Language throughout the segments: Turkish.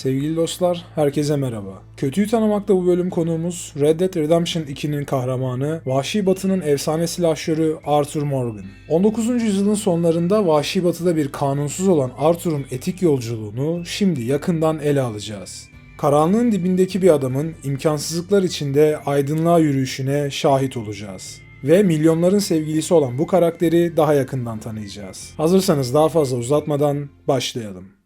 Sevgili dostlar, herkese merhaba. Kötüyü tanımakta bu bölüm konuğumuz Red Dead Redemption 2'nin kahramanı, Vahşi Batı'nın efsane silahşörü Arthur Morgan. 19. yüzyılın sonlarında Vahşi Batı'da bir kanunsuz olan Arthur'un etik yolculuğunu şimdi yakından ele alacağız. Karanlığın dibindeki bir adamın imkansızlıklar içinde aydınlığa yürüyüşüne şahit olacağız. Ve milyonların sevgilisi olan bu karakteri daha yakından tanıyacağız. Hazırsanız daha fazla uzatmadan başlayalım.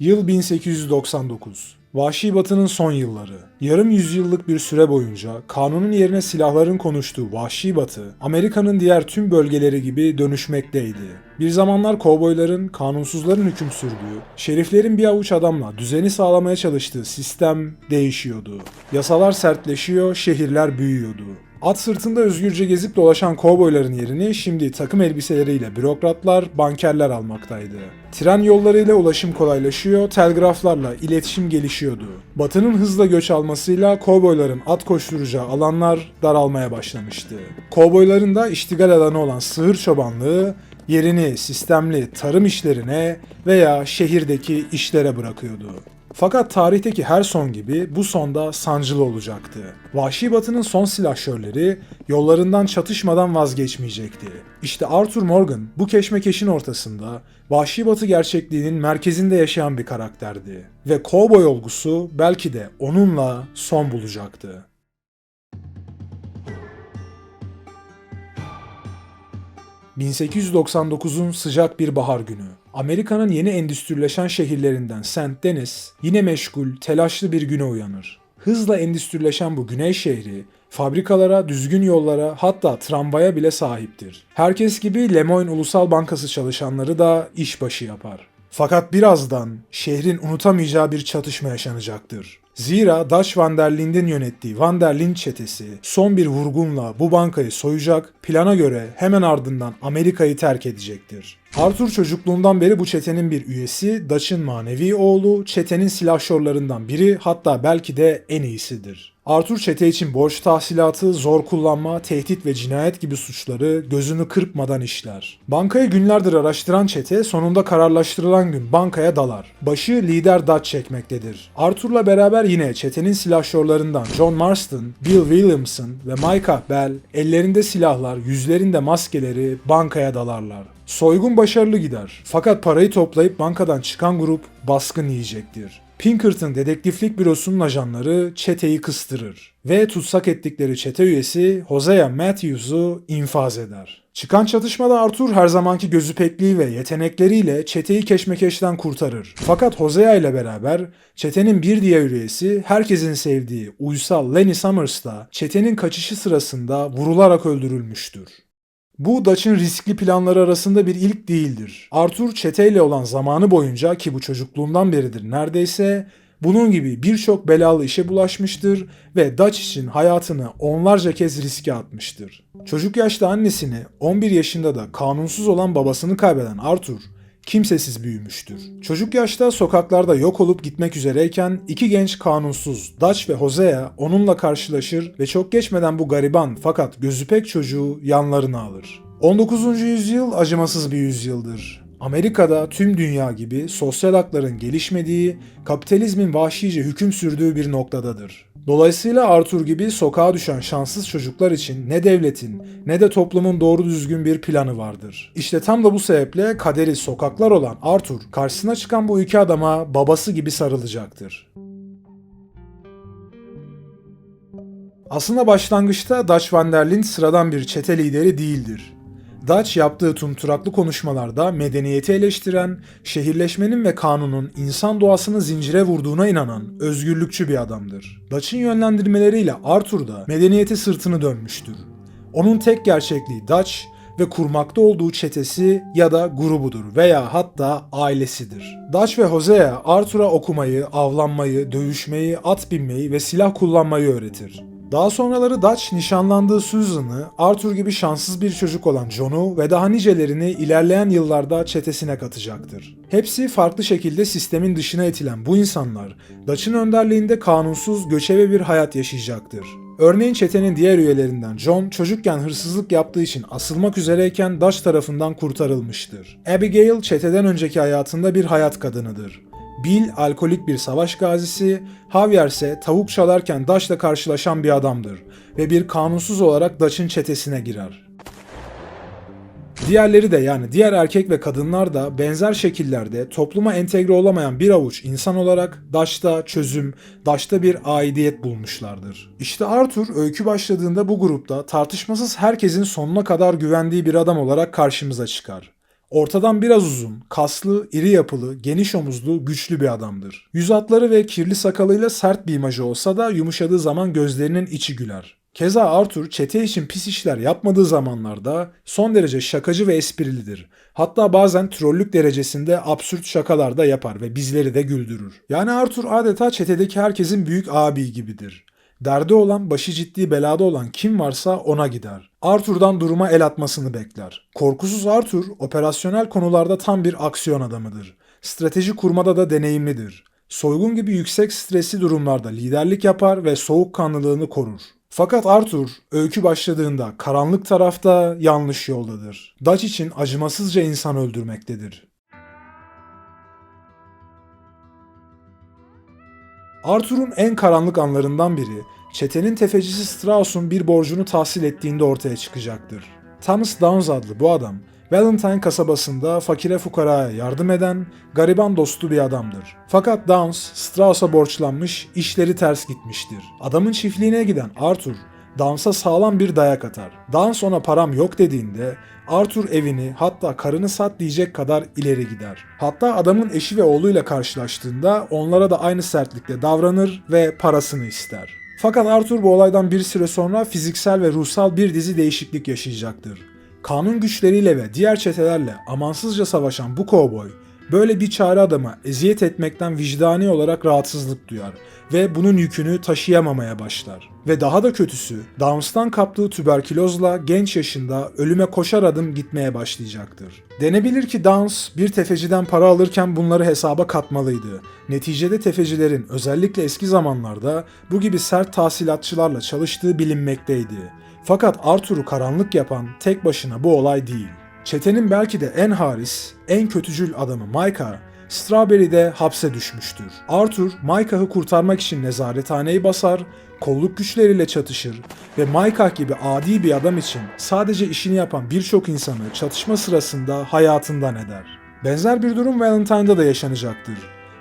Yıl 1899. Vahşi Batı'nın son yılları. Yarım yüzyıllık bir süre boyunca kanunun yerine silahların konuştuğu Vahşi Batı, Amerika'nın diğer tüm bölgeleri gibi dönüşmekteydi. Bir zamanlar kovboyların, kanunsuzların hüküm sürdüğü, şeriflerin bir avuç adamla düzeni sağlamaya çalıştığı sistem değişiyordu. Yasalar sertleşiyor, şehirler büyüyordu. At sırtında özgürce gezip dolaşan kovboyların yerini şimdi takım elbiseleriyle bürokratlar, bankerler almaktaydı. Tren yollarıyla ulaşım kolaylaşıyor, telgraflarla iletişim gelişiyordu. Batı'nın hızla göç almasıyla kovboyların at koşturacağı alanlar daralmaya başlamıştı. Kovboyların da iştigal alanı olan sığır çobanlığı yerini sistemli tarım işlerine veya şehirdeki işlere bırakıyordu. Fakat tarihteki her son gibi bu sonda sancılı olacaktı. Vahşi Batı'nın son silahşörleri yollarından çatışmadan vazgeçmeyecekti. İşte Arthur Morgan bu keşmekeşin ortasında Vahşi Batı gerçekliğinin merkezinde yaşayan bir karakterdi. Ve kovboy olgusu belki de onunla son bulacaktı. ...1899'un sıcak bir bahar günü. Amerika'nın yeni endüstrileşen şehirlerinden St. Denis yine meşgul, telaşlı bir güne uyanır. Hızla endüstrileşen bu güney şehri fabrikalara, düzgün yollara hatta tramvaya bile sahiptir. Herkes gibi Lemoyne Ulusal Bankası çalışanları da işbaşı yapar. Fakat birazdan şehrin unutamayacağı bir çatışma yaşanacaktır. Zira Dutch Van der Linde'in yönettiği Van der Linde çetesi son bir vurgunla bu bankayı soyacak, plana göre hemen ardından Amerika'yı terk edecektir. Arthur çocukluğundan beri bu çetenin bir üyesi, Dutch'ın manevi oğlu, çetenin silahşorlarından biri hatta belki de en iyisidir. Arthur çete için borç tahsilatı, zor kullanma, tehdit ve cinayet gibi suçları gözünü kırpmadan işler. Bankayı günlerdir araştıran çete sonunda kararlaştırılan gün bankaya dalar. Başı lider Dutch çekmektedir. Arthur'la beraber yine çetenin silahşorlarından John Marston, Bill Williamson ve Micah Bell ellerinde silahlar, yüzlerinde maskeleri bankaya dalarlar. Soygun başarılı gider. Fakat parayı toplayıp bankadan çıkan grup baskın yiyecektir. Pinkerton dedektiflik bürosunun ajanları çeteyi kıstırır ve tutsak ettikleri çete üyesi Hosea Matthews'u infaz eder. Çıkan çatışmada Arthur her zamanki gözü pekliği ve yetenekleriyle çeteyi keşmekeşten kurtarır. Fakat Hosea ile beraber çetenin bir diğer üyesi herkesin sevdiği uysal Lenny Summers da çetenin kaçışı sırasında vurularak öldürülmüştür. Bu Dutch'ın riskli planları arasında bir ilk değildir. Arthur çeteyle olan zamanı boyunca ki bu çocukluğundan beridir neredeyse bunun gibi birçok belalı işe bulaşmıştır ve Dutch için hayatını onlarca kez riske atmıştır. Çocuk yaşta annesini, 11 yaşında da kanunsuz olan babasını kaybeden Arthur, kimsesiz büyümüştür. Çocuk yaşta sokaklarda yok olup gitmek üzereyken iki genç kanunsuz Dutch ve Hosea onunla karşılaşır ve çok geçmeden bu gariban fakat gözü pek çocuğu yanlarına alır. 19. yüzyıl acımasız bir yüzyıldır. Amerika'da tüm dünya gibi sosyal hakların gelişmediği, kapitalizmin vahşice hüküm sürdüğü bir noktadadır. Dolayısıyla Arthur gibi sokağa düşen şanssız çocuklar için ne devletin ne de toplumun doğru düzgün bir planı vardır. İşte tam da bu sebeple kaderi sokaklar olan Arthur karşısına çıkan bu iki adama babası gibi sarılacaktır. Aslında başlangıçta Dutch Van der Linde sıradan bir çete lideri değildir. Dutch yaptığı tumturaklı konuşmalarda medeniyeti eleştiren, şehirleşmenin ve kanunun insan doğasını zincire vurduğuna inanan özgürlükçü bir adamdır. Dutch'ın yönlendirmeleriyle Arthur da medeniyete sırtını dönmüştür. Onun tek gerçekliği Dutch ve kurmakta olduğu çetesi ya da grubudur veya hatta ailesidir. Dutch ve Hosea Arthur'a okumayı, avlanmayı, dövüşmeyi, at binmeyi ve silah kullanmayı öğretir. Daha sonraları Dutch nişanlandığı Susan'ı, Arthur gibi şanssız bir çocuk olan John'u ve daha nicelerini ilerleyen yıllarda çetesine katacaktır. Hepsi farklı şekilde sistemin dışına itilen bu insanlar, Dutch'ın önderliğinde kanunsuz, göçebe bir hayat yaşayacaktır. Örneğin çetenin diğer üyelerinden John çocukken hırsızlık yaptığı için asılmak üzereyken Dutch tarafından kurtarılmıştır. Abigail çeteden önceki hayatında bir hayat kadınıdır. Bill alkolik bir savaş gazisi, Javier ise tavuk çalarken Dutch'la karşılaşan bir adamdır ve bir kanunsuz olarak Dutch'ın çetesine girer. Diğerleri de yani diğer erkek ve kadınlar da benzer şekillerde topluma entegre olamayan bir avuç insan olarak Daş'ta çözüm, Daş'ta bir aidiyet bulmuşlardır. İşte Arthur öykü başladığında bu grupta tartışmasız herkesin sonuna kadar güvendiği bir adam olarak karşımıza çıkar. Ortadan biraz uzun, kaslı, iri yapılı, geniş omuzlu, güçlü bir adamdır. Yüz hatları ve kirli sakalıyla sert bir imajı olsa da yumuşadığı zaman gözlerinin içi güler. Keza Arthur çete için pis işler yapmadığı zamanlarda son derece şakacı ve esprilidir. Hatta bazen trollük derecesinde absürt şakalar da yapar ve bizleri de güldürür. Yani Arthur adeta çetedeki herkesin büyük abi gibidir. Derdi olan, başı ciddi belada olan kim varsa ona gider. Arthur'dan duruma el atmasını bekler. Korkusuz Arthur, operasyonel konularda tam bir aksiyon adamıdır. Strateji kurmada da deneyimlidir. Soygun gibi yüksek stresli durumlarda liderlik yapar ve soğukkanlılığını korur. Fakat Arthur öykü başladığında karanlık tarafta yanlış yoldadır. Dutch için acımasızca insan öldürmektedir. Arthur'un en karanlık anlarından biri çetenin tefecisi Strauss'un bir borcunu tahsil ettiğinde ortaya çıkacaktır. Thomas Downs adlı bu adam Valentine kasabasında fakire fukaraya yardım eden gariban dostu bir adamdır. Fakat Downs Strauss'a borçlanmış, işleri ters gitmiştir. Adamın çiftliğine giden Arthur Downs'a sağlam bir dayak atar. Downs ona param yok dediğinde Arthur evini hatta karını sat diyecek kadar ileri gider. Hatta adamın eşi ve oğluyla karşılaştığında onlara da aynı sertlikle davranır ve parasını ister. Fakat Arthur bu olaydan bir süre sonra fiziksel ve ruhsal bir dizi değişiklik yaşayacaktır. Kanun güçleriyle ve diğer çetelerle amansızca savaşan bu kovboy, böyle bir çare adama eziyet etmekten vicdani olarak rahatsızlık duyar ve bunun yükünü taşıyamamaya başlar. Ve daha da kötüsü, Downs'tan kaptığı tüberkülozla genç yaşında ölüme koşar adım gitmeye başlayacaktır. Denebilir ki Downs bir tefeciden para alırken bunları hesaba katmalıydı. Neticede tefecilerin özellikle eski zamanlarda bu gibi sert tahsilatçılarla çalıştığı bilinmekteydi. Fakat Arthur'u karanlık yapan tek başına bu olay değil. Çetenin belki de en haris, en kötücül adamı Micah, Strawberry'de hapse düşmüştür. Arthur, Micah'ı kurtarmak için nezarethaneyi basar, kolluk güçleriyle çatışır ve Micah gibi adi bir adam için sadece işini yapan birçok insanı çatışma sırasında hayatından eder. Benzer bir durum Valentine'da da yaşanacaktır.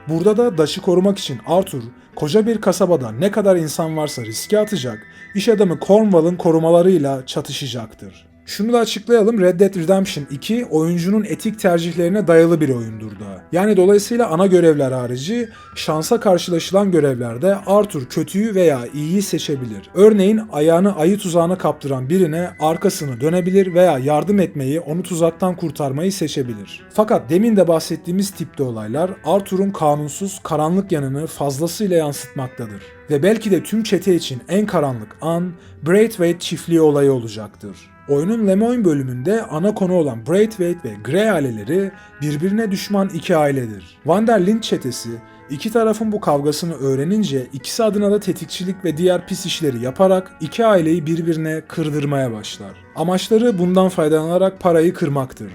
Burada da Dash'ı korumak için Arthur, koca bir kasabada ne kadar insan varsa riske atacak, iş adamı Cornwall'ın korumalarıyla çatışacaktır. Şunu da açıklayalım Red Dead Redemption 2 oyuncunun etik tercihlerine dayalı bir oyundur da. Yani dolayısıyla ana görevler harici şansa karşılaşılan görevlerde Arthur kötüyü veya iyiyi seçebilir. Örneğin ayağını ayı tuzağına kaptıran birine arkasını dönebilir veya yardım etmeyi onu tuzaktan kurtarmayı seçebilir. Fakat demin de bahsettiğimiz tipte olaylar Arthur'un kanunsuz karanlık yanını fazlasıyla yansıtmaktadır. Ve belki de tüm çete için en karanlık an Braithwaite çiftliği olayı olacaktır. Oyunun Lemoyne bölümünde ana konu olan Braithwaite ve Grey aileleri birbirine düşman iki ailedir. Van der Linde çetesi iki tarafın bu kavgasını öğrenince ikisi adına da tetikçilik ve diğer pis işleri yaparak iki aileyi birbirine kırdırmaya başlar. Amaçları bundan faydalanarak parayı kırmaktır.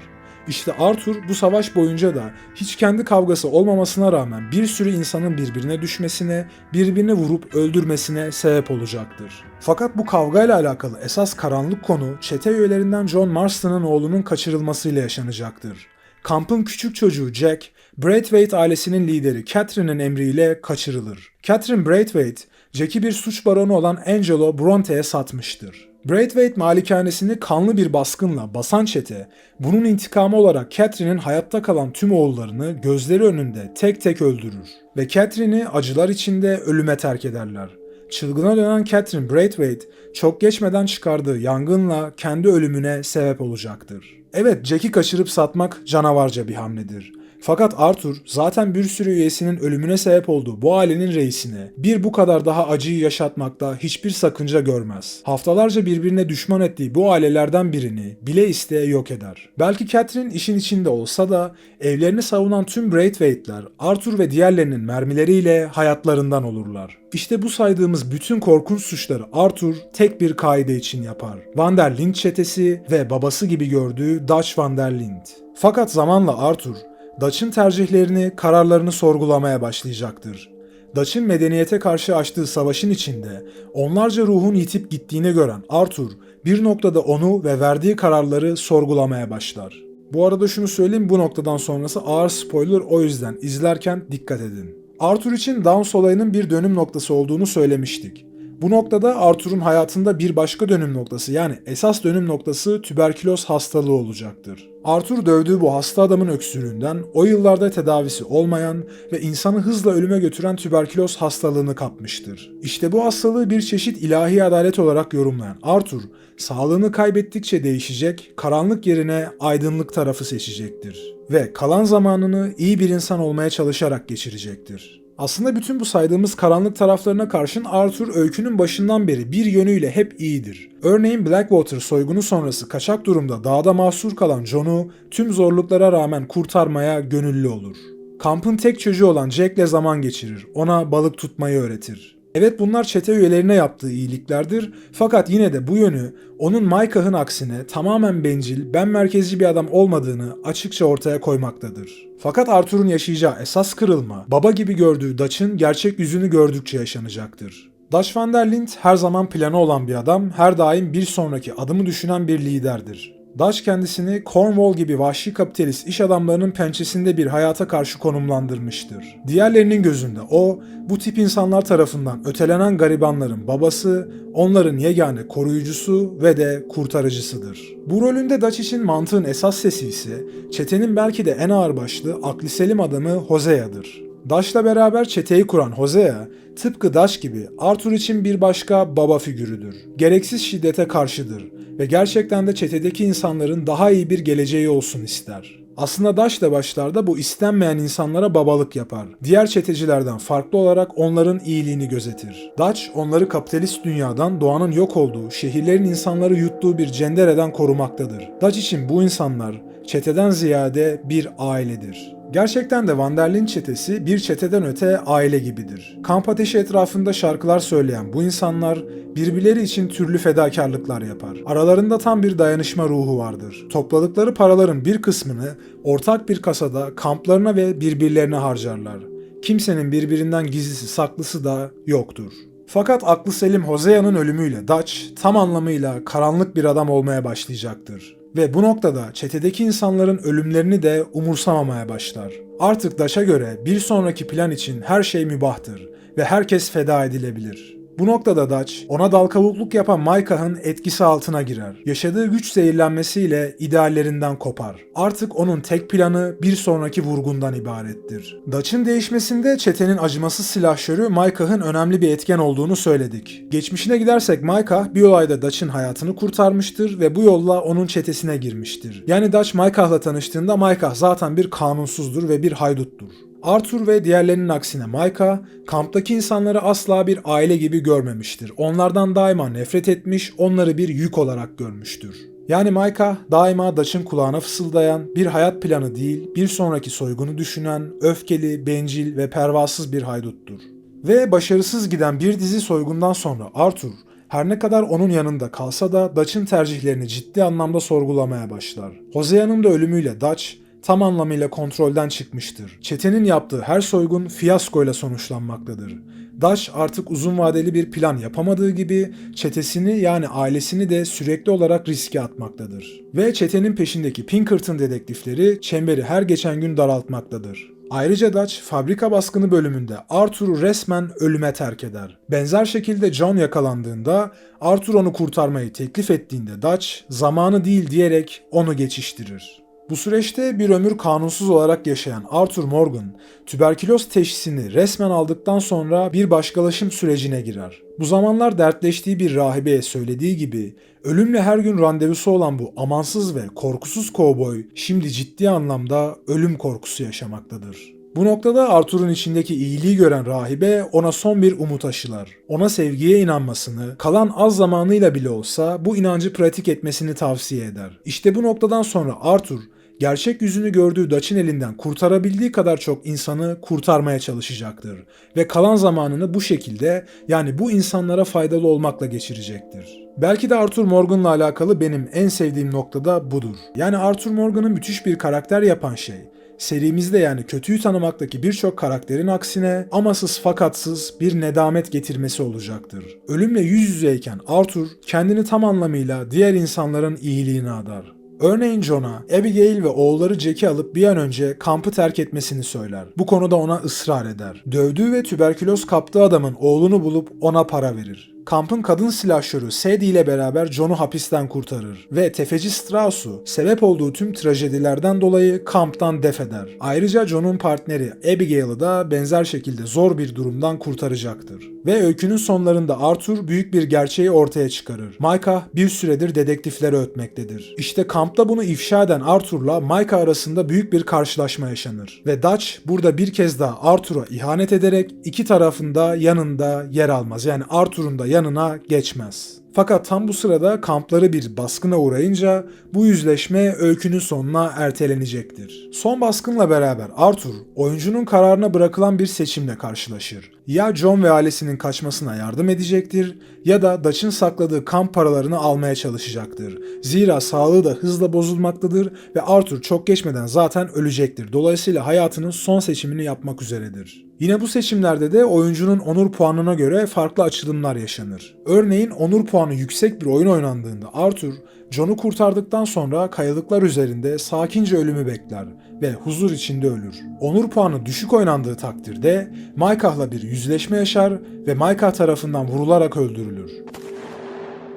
İşte Arthur bu savaş boyunca da hiç kendi kavgası olmamasına rağmen bir sürü insanın birbirine düşmesine, birbirini vurup öldürmesine sebep olacaktır. Fakat bu kavgayla alakalı esas karanlık konu çete üyelerinden John Marston'ın oğlunun kaçırılmasıyla yaşanacaktır. Kampın küçük çocuğu Jack, Braithwaite ailesinin lideri Catherine'in emriyle kaçırılır. Catherine Braithwaite, Jack'i bir suç baronu olan Angelo Bronte'ye satmıştır. Braithwaite malikanesini kanlı bir baskınla basan çete, bunun intikamı olarak Catherine'in hayatta kalan tüm oğullarını gözleri önünde tek tek öldürür ve Catherine'i acılar içinde ölüme terk ederler. Çılgına dönen Catherine Braithwaite çok geçmeden çıkardığı yangınla kendi ölümüne sebep olacaktır. Evet Jack'i kaçırıp satmak canavarca bir hamledir. Fakat Arthur zaten bir sürü üyesinin ölümüne sebep olduğu bu ailenin reisine bir bu kadar daha acıyı yaşatmakta hiçbir sakınca görmez. Haftalarca birbirine düşman ettiği bu ailelerden birini bile isteye yok eder. Belki Catherine işin içinde olsa da evlerini savunan tüm Braithwaite'ler Arthur ve diğerlerinin mermileriyle hayatlarından olurlar. İşte bu saydığımız bütün korkunç suçları Arthur tek bir kaide için yapar. Van der Linde çetesi ve babası gibi gördüğü Dutch Van der Linde. Fakat zamanla Arthur, Dutch'ın tercihlerini, kararlarını sorgulamaya başlayacaktır. Dutch'ın medeniyete karşı açtığı savaşın içinde onlarca ruhun yitip gittiğini gören Arthur bir noktada onu ve verdiği kararları sorgulamaya başlar. Bu arada şunu söyleyeyim bu noktadan sonrası ağır spoiler o yüzden izlerken dikkat edin. Arthur için Downs olayının bir dönüm noktası olduğunu söylemiştik. Bu noktada Arthur'un hayatında bir başka dönüm noktası yani esas dönüm noktası tüberküloz hastalığı olacaktır. Arthur dövdüğü bu hasta adamın öksürüğünden o yıllarda tedavisi olmayan ve insanı hızla ölüme götüren tüberküloz hastalığını kapmıştır. İşte bu hastalığı bir çeşit ilahi adalet olarak yorumlayan Arthur, sağlığını kaybettikçe değişecek, karanlık yerine aydınlık tarafı seçecektir. Ve kalan zamanını iyi bir insan olmaya çalışarak geçirecektir. Aslında bütün bu saydığımız karanlık taraflarına karşın Arthur öykünün başından beri bir yönüyle hep iyidir. Örneğin Blackwater soygunu sonrası kaçak durumda dağda mahsur kalan John'u tüm zorluklara rağmen kurtarmaya gönüllü olur. Kampın tek çocuğu olan Jack'le zaman geçirir, ona balık tutmayı öğretir. Evet bunlar çete üyelerine yaptığı iyiliklerdir fakat yine de bu yönü onun Maikah'ın aksine tamamen bencil, ben merkezci bir adam olmadığını açıkça ortaya koymaktadır. Fakat Arthur'un yaşayacağı esas kırılma, baba gibi gördüğü Dutch'ın gerçek yüzünü gördükçe yaşanacaktır. Dutch van der Linde her zaman planı olan bir adam, her daim bir sonraki adımı düşünen bir liderdir. Dutch kendisini Cornwall gibi vahşi kapitalist iş adamlarının pençesinde bir hayata karşı konumlandırmıştır. Diğerlerinin gözünde o, bu tip insanlar tarafından ötelenen garibanların babası, onların yegane koruyucusu ve de kurtarıcısıdır. Bu rolünde Dutch için mantığın esas sesi ise çetenin belki de en ağırbaşlı akli selim adamı Hosea'dır. Dash'la beraber çeteyi kuran Hosea, tıpkı Dash gibi Arthur için bir başka baba figürüdür. Gereksiz şiddete karşıdır ve gerçekten de çetedeki insanların daha iyi bir geleceği olsun ister. Aslında Dash da başlarda bu istenmeyen insanlara babalık yapar. Diğer çetecilerden farklı olarak onların iyiliğini gözetir. Dutch onları kapitalist dünyadan doğanın yok olduğu, şehirlerin insanları yuttuğu bir cendereden korumaktadır. Dutch için bu insanlar çeteden ziyade bir ailedir. Gerçekten de Van der Linde çetesi bir çeteden öte aile gibidir. Kamp ateşi etrafında şarkılar söyleyen bu insanlar birbirleri için türlü fedakarlıklar yapar. Aralarında tam bir dayanışma ruhu vardır. Topladıkları paraların bir kısmını ortak bir kasada kamplarına ve birbirlerine harcarlar. Kimsenin birbirinden gizlisi saklısı da yoktur. Fakat aklı selim Hosea'nın ölümüyle Dutch tam anlamıyla karanlık bir adam olmaya başlayacaktır. Ve bu noktada çetedeki insanların ölümlerini de umursamamaya başlar. Artık Daş'a göre bir sonraki plan için her şey mübahtır ve herkes feda edilebilir. Bu noktada Dutch, ona dal kavukluk yapan Maikah'ın etkisi altına girer. Yaşadığı güç zehirlenmesiyle ideallerinden kopar. Artık onun tek planı bir sonraki vurgundan ibarettir. Dutch'ın değişmesinde çetenin acımasız silahşörü Maikah'ın önemli bir etken olduğunu söyledik. Geçmişine gidersek Maikah bir olayda Dutch'ın hayatını kurtarmıştır ve bu yolla onun çetesine girmiştir. Yani Dutch Maikah'la tanıştığında Maikah zaten bir kanunsuzdur ve bir hayduttur. Arthur ve diğerlerinin aksine Micah, kamptaki insanları asla bir aile gibi görmemiştir. Onlardan daima nefret etmiş, onları bir yük olarak görmüştür. Yani Micah daima Dutch'ın kulağına fısıldayan, bir hayat planı değil, bir sonraki soygunu düşünen, öfkeli, bencil ve pervasız bir hayduttur. Ve başarısız giden bir dizi soygundan sonra Arthur, her ne kadar onun yanında kalsa da Dutch'ın tercihlerini ciddi anlamda sorgulamaya başlar. Hosea'nın da ölümüyle Dutch, tam anlamıyla kontrolden çıkmıştır. Çetenin yaptığı her soygun fiyaskoyla sonuçlanmaktadır. Dash artık uzun vadeli bir plan yapamadığı gibi çetesini yani ailesini de sürekli olarak riske atmaktadır. Ve çetenin peşindeki Pinkerton dedektifleri çemberi her geçen gün daraltmaktadır. Ayrıca Dutch fabrika baskını bölümünde Arthur'u resmen ölüme terk eder. Benzer şekilde John yakalandığında Arthur onu kurtarmayı teklif ettiğinde Dutch zamanı değil diyerek onu geçiştirir. Bu süreçte bir ömür kanunsuz olarak yaşayan Arthur Morgan, tüberküloz teşhisini resmen aldıktan sonra bir başkalaşım sürecine girer. Bu zamanlar dertleştiği bir rahibeye söylediği gibi, ölümle her gün randevusu olan bu amansız ve korkusuz kovboy şimdi ciddi anlamda ölüm korkusu yaşamaktadır. Bu noktada Arthur'un içindeki iyiliği gören rahibe ona son bir umut aşılar. Ona sevgiye inanmasını, kalan az zamanıyla bile olsa bu inancı pratik etmesini tavsiye eder. İşte bu noktadan sonra Arthur gerçek yüzünü gördüğü Dutch'ın elinden kurtarabildiği kadar çok insanı kurtarmaya çalışacaktır. Ve kalan zamanını bu şekilde yani bu insanlara faydalı olmakla geçirecektir. Belki de Arthur Morgan'la alakalı benim en sevdiğim nokta da budur. Yani Arthur Morgan'ı müthiş bir karakter yapan şey serimizde yani kötüyü tanımaktaki birçok karakterin aksine amasız fakatsız bir nedamet getirmesi olacaktır. Ölümle yüz yüzeyken Arthur kendini tam anlamıyla diğer insanların iyiliğine adar. Örneğin John'a Abigail ve oğulları Jack'i alıp bir an önce kampı terk etmesini söyler. Bu konuda ona ısrar eder. Dövdüğü ve tüberküloz kaptığı adamın oğlunu bulup ona para verir. Kampın kadın silahşörü Sadie ile beraber John'u hapisten kurtarır ve tefeci Strauss'u sebep olduğu tüm trajedilerden dolayı kamptan def eder. Ayrıca John'un partneri Abigail'ı da benzer şekilde zor bir durumdan kurtaracaktır. Ve öykünün sonlarında Arthur büyük bir gerçeği ortaya çıkarır. Micah bir süredir dedektifleri ötmektedir. İşte kampta bunu ifşa eden Arthur'la Micah arasında büyük bir karşılaşma yaşanır. Ve Dutch burada bir kez daha Arthur'a ihanet ederek iki tarafında yanında yer almaz. Yani Arthur'un da yanına geçmez. Fakat tam bu sırada kampları bir baskına uğrayınca bu yüzleşme öykünün sonuna ertelenecektir. Son baskınla beraber Arthur oyuncunun kararına bırakılan bir seçimle karşılaşır. Ya John ve ailesinin kaçmasına yardım edecektir ya da Dutch'ın sakladığı kamp paralarını almaya çalışacaktır. Zira sağlığı da hızla bozulmaktadır ve Arthur çok geçmeden zaten ölecektir. Dolayısıyla hayatının son seçimini yapmak üzeredir. Yine bu seçimlerde de oyuncunun onur puanına göre farklı açılımlar yaşanır. Örneğin onur puanı yüksek bir oyun oynandığında Arthur, John'u kurtardıktan sonra kayalıklar üzerinde sakince ölümü bekler ve huzur içinde ölür. Onur puanı düşük oynandığı takdirde Maikah'la bir yüzleşme yaşar ve Maikah tarafından vurularak öldürülür.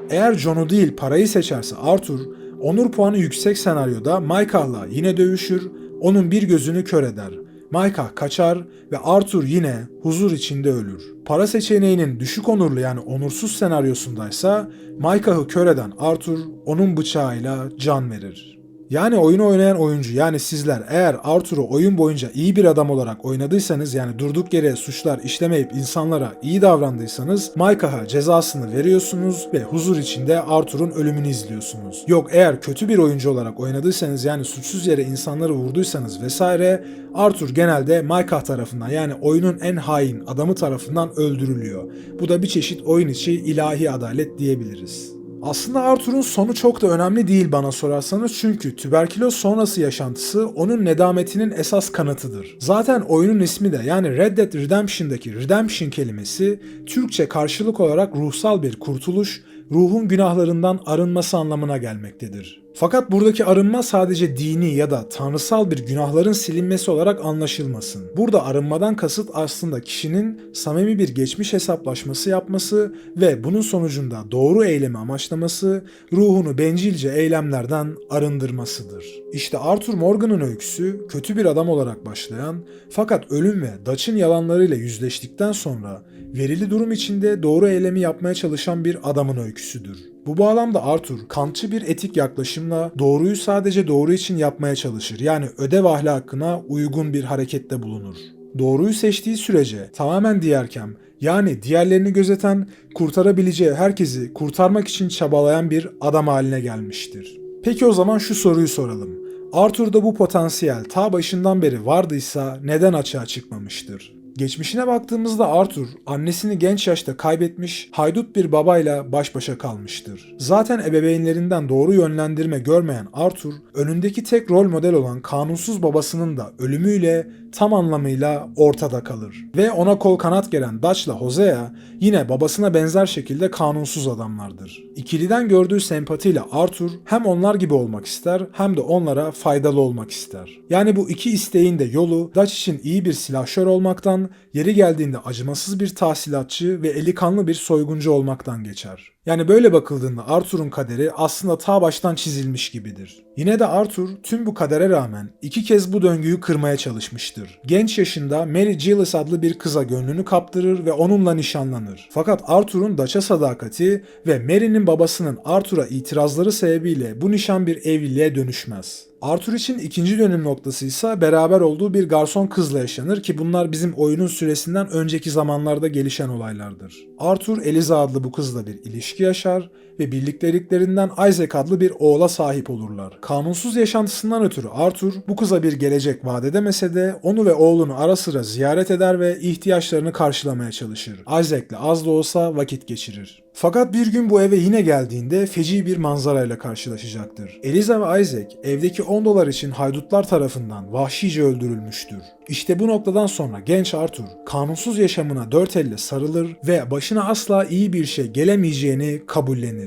Eğer John'u değil parayı seçerse Arthur, onur puanı yüksek senaryoda Maikah'la yine dövüşür, onun bir gözünü kör eder. Maikah kaçar ve Arthur yine huzur içinde ölür. Para seçeneğinin düşük onurlu yani onursuz senaryosundaysa Maikah'ı kör eden Arthur onun bıçağıyla can verir. Yani oyunu oynayan oyuncu yani sizler eğer Arthur'u oyun boyunca iyi bir adam olarak oynadıysanız yani durduk yere suçlar işlemeyip insanlara iyi davrandıysanız Maikah'a cezasını veriyorsunuz ve huzur içinde Arthur'un ölümünü izliyorsunuz. Yok eğer kötü bir oyuncu olarak oynadıysanız yani suçsuz yere insanları vurduysanız vesaire Arthur genelde Maikah tarafından yani oyunun en hain adamı tarafından öldürülüyor. Bu da bir çeşit oyun içi ilahi adalet diyebiliriz. Aslında Arthur'un sonu çok da önemli değil bana sorarsanız çünkü tüberküloz sonrası yaşantısı onun nedametinin esas kanıtıdır. Zaten oyunun ismi de yani Red Dead Redemption'daki redemption kelimesi Türkçe karşılık olarak ruhsal bir kurtuluş, ruhun günahlarından arınması anlamına gelmektedir. Fakat buradaki arınma sadece dini ya da tanrısal bir günahların silinmesi olarak anlaşılmasın. Burada arınmadan kasıt aslında kişinin samimi bir geçmiş hesaplaşması yapması ve bunun sonucunda doğru eylemi amaçlaması, ruhunu bencilce eylemlerden arındırmasıdır. İşte Arthur Morgan'ın öyküsü kötü bir adam olarak başlayan fakat ölüm ve Dutch'ın yalanlarıyla yüzleştikten sonra verili durum içinde doğru eylemi yapmaya çalışan bir adamın öyküsüdür. Bu bağlamda Arthur, kantçı bir etik yaklaşımla doğruyu sadece doğru için yapmaya çalışır. Yani ödev ahlakına uygun bir harekette bulunur. Doğruyu seçtiği sürece tamamen diğerkem, yani diğerlerini gözeten, kurtarabileceği herkesi kurtarmak için çabalayan bir adam haline gelmiştir. Peki o zaman şu soruyu soralım. Arthur'da bu potansiyel ta başından beri vardıysa neden açığa çıkmamıştır? Geçmişine baktığımızda Arthur annesini genç yaşta kaybetmiş, haydut bir babayla baş başa kalmıştır. Zaten ebeveynlerinden doğru yönlendirme görmeyen Arthur, önündeki tek rol model olan kanunsuz babasının da ölümüyle tam anlamıyla ortada kalır. Ve ona kol kanat gelen Dutch'la Hosea yine babasına benzer şekilde kanunsuz adamlardır. İkiliden gördüğü sempatiyle Arthur hem onlar gibi olmak ister hem de onlara faydalı olmak ister. Yani bu iki isteğin de yolu Dutch için iyi bir silahşör olmaktan, yeri geldiğinde acımasız bir tahsilatçı ve eli kanlı bir soyguncu olmaktan geçer. Yani böyle bakıldığında Arthur'un kaderi aslında ta baştan çizilmiş gibidir. Yine de Arthur tüm bu kadere rağmen iki kez bu döngüyü kırmaya çalışmıştır. Genç yaşında Mary Gillis adlı bir kıza gönlünü kaptırır ve onunla nişanlanır. Fakat Arthur'un Daç'a sadakati ve Mary'nin babasının Arthur'a itirazları sebebiyle bu nişan bir evliliğe dönüşmez. Arthur için ikinci dönüm noktası ise beraber olduğu bir garson kızla yaşanır ki bunlar bizim oyunun süresinden önceki zamanlarda gelişen olaylardır. Arthur Eliza adlı bu kızla bir ilişki yaşar ve birlikteliklerinden Isaac adlı bir oğula sahip olurlar. Kanunsuz yaşantısından ötürü Arthur bu kıza bir gelecek vaat edemese de onu ve oğlunu ara sıra ziyaret eder ve ihtiyaçlarını karşılamaya çalışır. Isaac'le az da olsa vakit geçirir. Fakat bir gün bu eve yine geldiğinde feci bir manzarayla karşılaşacaktır. Eliza ve Isaac evdeki 10 dolar için haydutlar tarafından vahşice öldürülmüştür. İşte bu noktadan sonra genç Arthur kanunsuz yaşamına dört elle sarılır ve başına asla iyi bir şey gelemeyeceğini kabullenir.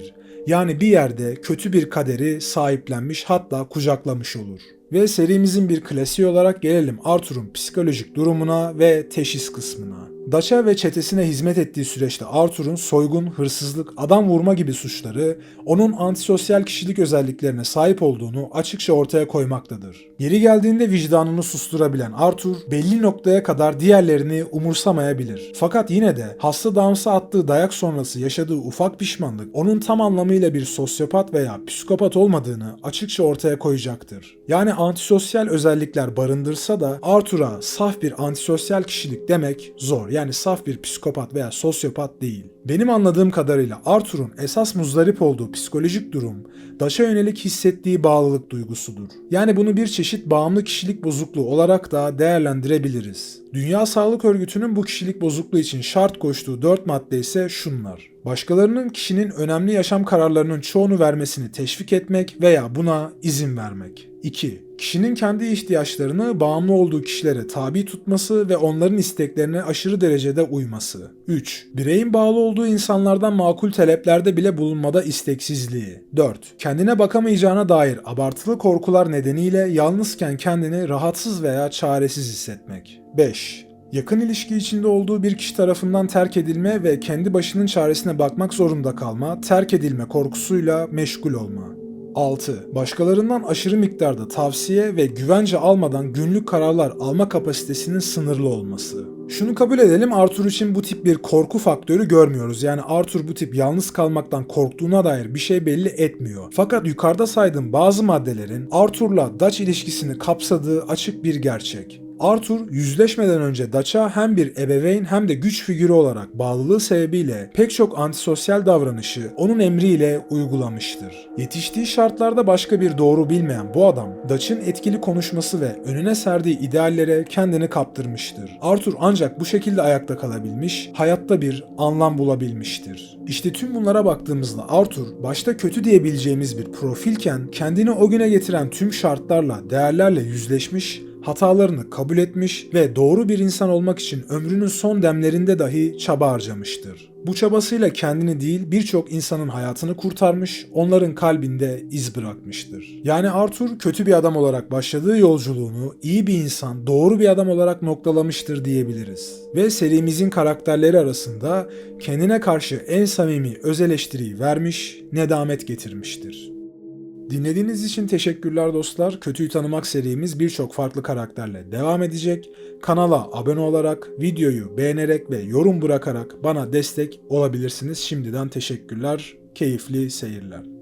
Yani bir yerde kötü bir kaderi sahiplenmiş hatta kucaklamış olur. Ve serimizin bir klasiği olarak gelelim Arthur'un psikolojik durumuna ve teşhis kısmına. Daça ve çetesine hizmet ettiği süreçte Arthur'un soygun, hırsızlık, adam vurma gibi suçları onun antisosyal kişilik özelliklerine sahip olduğunu açıkça ortaya koymaktadır. Yeri geldiğinde vicdanını susturabilen Arthur belli noktaya kadar diğerlerini umursamayabilir. Fakat yine de hasta damsa attığı dayak sonrası yaşadığı ufak pişmanlık onun tam anlamıyla bir sosyopat veya psikopat olmadığını açıkça ortaya koyacaktır. Yani antisosyal özellikler barındırsa da Arthur'a saf bir antisosyal kişilik demek zor. Yani saf bir psikopat veya sosyopat değil. Benim anladığım kadarıyla Arthur'un esas muzdarip olduğu psikolojik durum, Daş'a yönelik hissettiği bağlılık duygusudur. Yani bunu bir çeşit bağımlı kişilik bozukluğu olarak da değerlendirebiliriz. Dünya Sağlık Örgütü'nün bu kişilik bozukluğu için şart koştuğu 4 madde ise şunlar. Başkalarının kişinin önemli yaşam kararlarının çoğunu vermesini teşvik etmek veya buna izin vermek. 2. Kişinin kendi ihtiyaçlarını bağımlı olduğu kişilere tabi tutması ve onların isteklerine aşırı derecede uyması. 3. Bireyin bağlı olduğu insanlardan makul taleplerde bile bulunmada isteksizliği. 4. Kendine bakamayacağına dair abartılı korkular nedeniyle yalnızken kendini rahatsız veya çaresiz hissetmek. 5. Yakın ilişki içinde olduğu bir kişi tarafından terk edilme ve kendi başının çaresine bakmak zorunda kalma, terk edilme korkusuyla meşgul olma. 6. Başkalarından aşırı miktarda tavsiye ve güvence almadan günlük kararlar alma kapasitesinin sınırlı olması. Şunu kabul edelim Arthur için bu tip bir korku faktörü görmüyoruz. Yani Arthur bu tip yalnız kalmaktan korktuğuna dair bir şey belli etmiyor. Fakat yukarıda saydığım bazı maddelerin Arthur'la Dutch ilişkisini kapsadığı açık bir gerçek. Arthur yüzleşmeden önce Dutch'a hem bir ebeveyn hem de güç figürü olarak bağlılığı sebebiyle pek çok antisosyal davranışı onun emriyle uygulamıştır. Yetiştiği şartlarda başka bir doğru bilmeyen bu adam Dutch'ın etkili konuşması ve önüne serdiği ideallere kendini kaptırmıştır. Arthur ancak bu şekilde ayakta kalabilmiş, hayatta bir anlam bulabilmiştir. İşte tüm bunlara baktığımızda Arthur başta kötü diyebileceğimiz bir profilken kendini o güne getiren tüm şartlarla, değerlerle yüzleşmiş hatalarını kabul etmiş ve doğru bir insan olmak için ömrünün son demlerinde dahi çaba harcamıştır. Bu çabasıyla kendini değil birçok insanın hayatını kurtarmış, onların kalbinde iz bırakmıştır. Yani Arthur kötü bir adam olarak başladığı yolculuğunu iyi bir insan, doğru bir adam olarak noktalamıştır diyebiliriz. Ve serimizin karakterleri arasında kendine karşı en samimi öz eleştiriyi vermiş, nedamet getirmiştir. Dinlediğiniz için teşekkürler dostlar. Kötüyü tanımak serimiz birçok farklı karakterle devam edecek. Kanala abone olarak, videoyu beğenerek ve yorum bırakarak bana destek olabilirsiniz. Şimdiden teşekkürler. Keyifli seyirler.